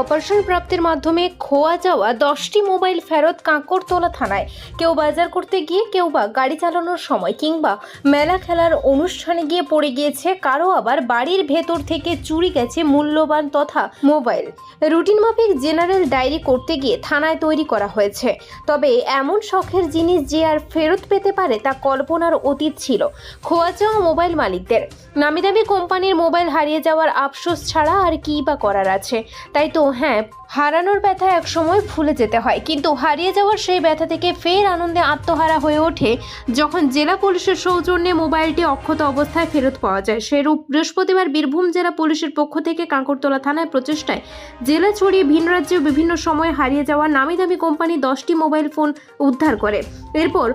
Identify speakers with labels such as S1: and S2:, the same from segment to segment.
S1: Operation প্রাপ্তির মাধ্যমে খোয়া যাওয়া দশটি মোবাইল ফেরত কাঁকরতলা থানায়। কেউ বাজার করতে গিয়ে কেউ বা গাড়ি চালানোর সময় কিংবা মেলা খেলার অনুষ্ঠানে গিয়ে পড়ে গিয়েছে, কারও আবার বাড়ির ভেতর থেকে চুরি গেছে মূল্যবান তথা মোবাইল। রুটিন মাফিক জেনারেল ডায়েরি করতে গিয়ে থানায় তৈরি করা হয়েছে। তবে এমন শখের জিনিস যে আর ফেরত পেতে পারে তা কল্পনার অতীত ছিল। খোয়া যাওয়া মোবাইল মালিকদের। নামি দামি কোম্পানির মোবাইল হারিয়ে যাওয়ার আফসোস ছাড়া আর কী বা করার আছে? তাই তো হ্যাঁ হারানোর ব্যথা একসময় ভুলে যেতে হয়। কিন্তু হারিয়ে যাওয়ার সেই ব্যথা থেকে ফের আনন্দে আত্মহারা হয়ে ওঠে যখন জেলা পুলিশের সৌজন্যে মোবাইলটি অক্ষত অবস্থায় ফেরত পাওয়া যায়। সেরূপ বৃহস্পতিবার বীরভূম জেলা পুলিশের পক্ষ থেকে কাঁকরতলা থানায় প্রচেষ্টায় জেলা ছড়িয়ে ভিন রাজ্যে বিভিন্ন সময়ে হারিয়ে যাওয়া নামি দামি কোম্পানি দশটি মোবাইল ফোন উদ্ধার করে। এরপর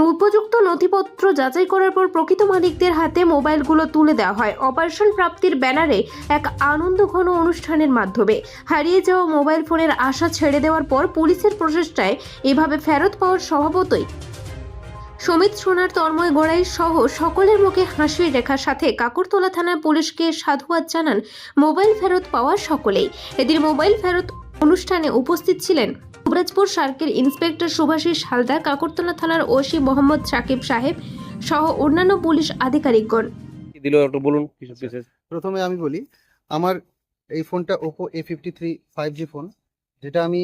S1: উপযুক্ত নথিপত্র যাচাই করার পর প্রকৃত মালিকদের হাতে মোবাইলগুলো তুলে দেওয়া হয়। অপারেশন প্রাপ্তির ব্যানারে এক আনন্দ ঘন অনুষ্ঠানের মাধ্যমে। হারিয়ে যাওয়া মোবাইল ফোনের আশা ছেড়ে দেওয়ার পর পুলিশের প্রচেষ্টায় এভাবে ফেরত পাওয়ার স্বভাবতই। সমিত সোনার তন্ময় গোড়াই সহ সকলের মুখে হাসির রেখার সাথে কাকরতলা থানার পুলিশকে সাধুবাদ জানান মোবাইল ফেরত পাওয়া সকলেই। এদিন মোবাইল ফেরত অনুষ্ঠানে উপস্থিত ছিলেন যুবরাজপুর সার্কেল ইন্সপেক্টর সুভাষিস হালদার কাকরতলা থানার ওসি মোহাম্মদ সাকিব সাহেব সহ অন্যান্য পুলিশ আধিকারিকগণ।
S2: দিল একটু বলুন কিছু বিশেষ?
S3: প্রথমে আমি বলি আমার এই ফোনটা Oppo A fifty three five G phone যেটা আমি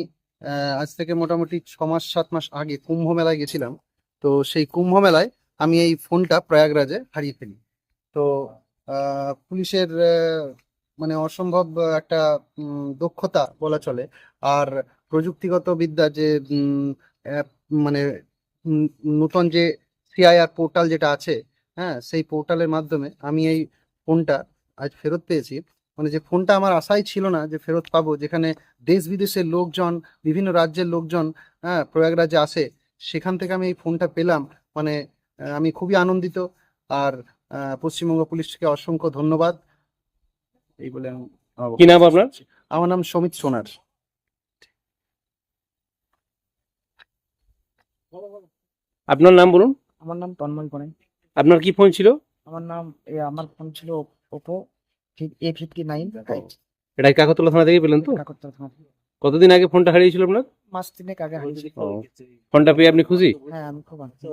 S3: আজ থেকে মোটামুটি ছ মাস সাত মাস আগে কুম্ভ মেলায় গেছিলাম। তো সেই কুম্ভ মেলায় আমি এই ফোনটা প্রয়াগরাজে হারিয়ে ফেলি। তো পুলিশের মানে অসম্ভব একটা দক্ষতা বলা চলে। আর প্রযুক্তিগত বিদ্যা যে মানে নূতন যে সিআইআর পোর্টাল যেটা আছে হ্যাঁ সেই পোর্টালের মাধ্যমে আমি এই ফোনটা আজ ফেরত পেয়েছি। মানে যে ফোনটা আমার আশাই ছিল না যে ফেরত পাবো যেখানে দেশ বিদেশের লোকজন বিভিন্ন রাজ্যের লোকজন হ্যাঁ প্রয়াগরাজে আসে সেখান থেকে আমি এই ফোনটা পেলাম। মানে আমি খুবই আনন্দিত। আর পশ্চিমবঙ্গ পুলিশকে অসংখ্য ধন্যবাদ। এই বলে আমি
S2: কি নাম আপনার?
S3: আমার নাম সমিত সোনার।
S2: আপনার নাম বলুন।
S4: আমার নাম তন্ময় কনাই
S2: আপনার কি ফোন ছিল?
S4: আমার নাম এ, আমার ফোন ছিল ওপো এ ফিফটি নাইন
S2: এটা কাকতলা থানা থেকে পেলেন তো? কতদিন আগে ফোনটা হারিয়েছিল আপনার?
S4: মাস তিনেক আগে হারিয়েছি
S2: ফোনটা পেয়ে আপনি খুশি?
S4: হ্যাঁ আমি খুব আনন্দিত।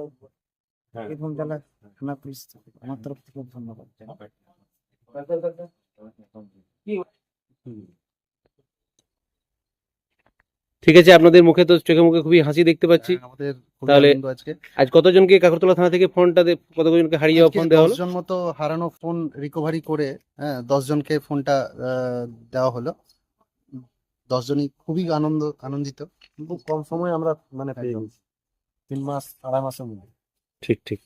S4: বীরভূম জেলা থানা পুলিশ আমার তরফ থেকে ধন্যবাদ
S2: ঠিক আছে আপনাদের মুখে তো চোখে মুখে খুবই হাসি দেখতে পাচ্ছি।
S3: হ্যাঁ, আমাদের খুবই
S2: তাহলে
S3: আনন্দ আজকে।
S2: আজ কতজনকে কাকরতলা থানা থেকে ফোনটা দে- কতজনকে হারিয়ে যাওয়া ফোন দেওয়া হলো?
S3: দশজন মতো হারানো ফোন রিকভারি করে হ্যাঁ দশজনকে ফোনটা আহ, দেওয়া হলো। দশজনই খুবই আনন্দ আনন্দিত।
S5: খুব কম সময়ে আমরা মানে পেয়ে গেছি। তিন মাস আড়াই মাসের মধ্যে।
S2: ঠিক ঠিক।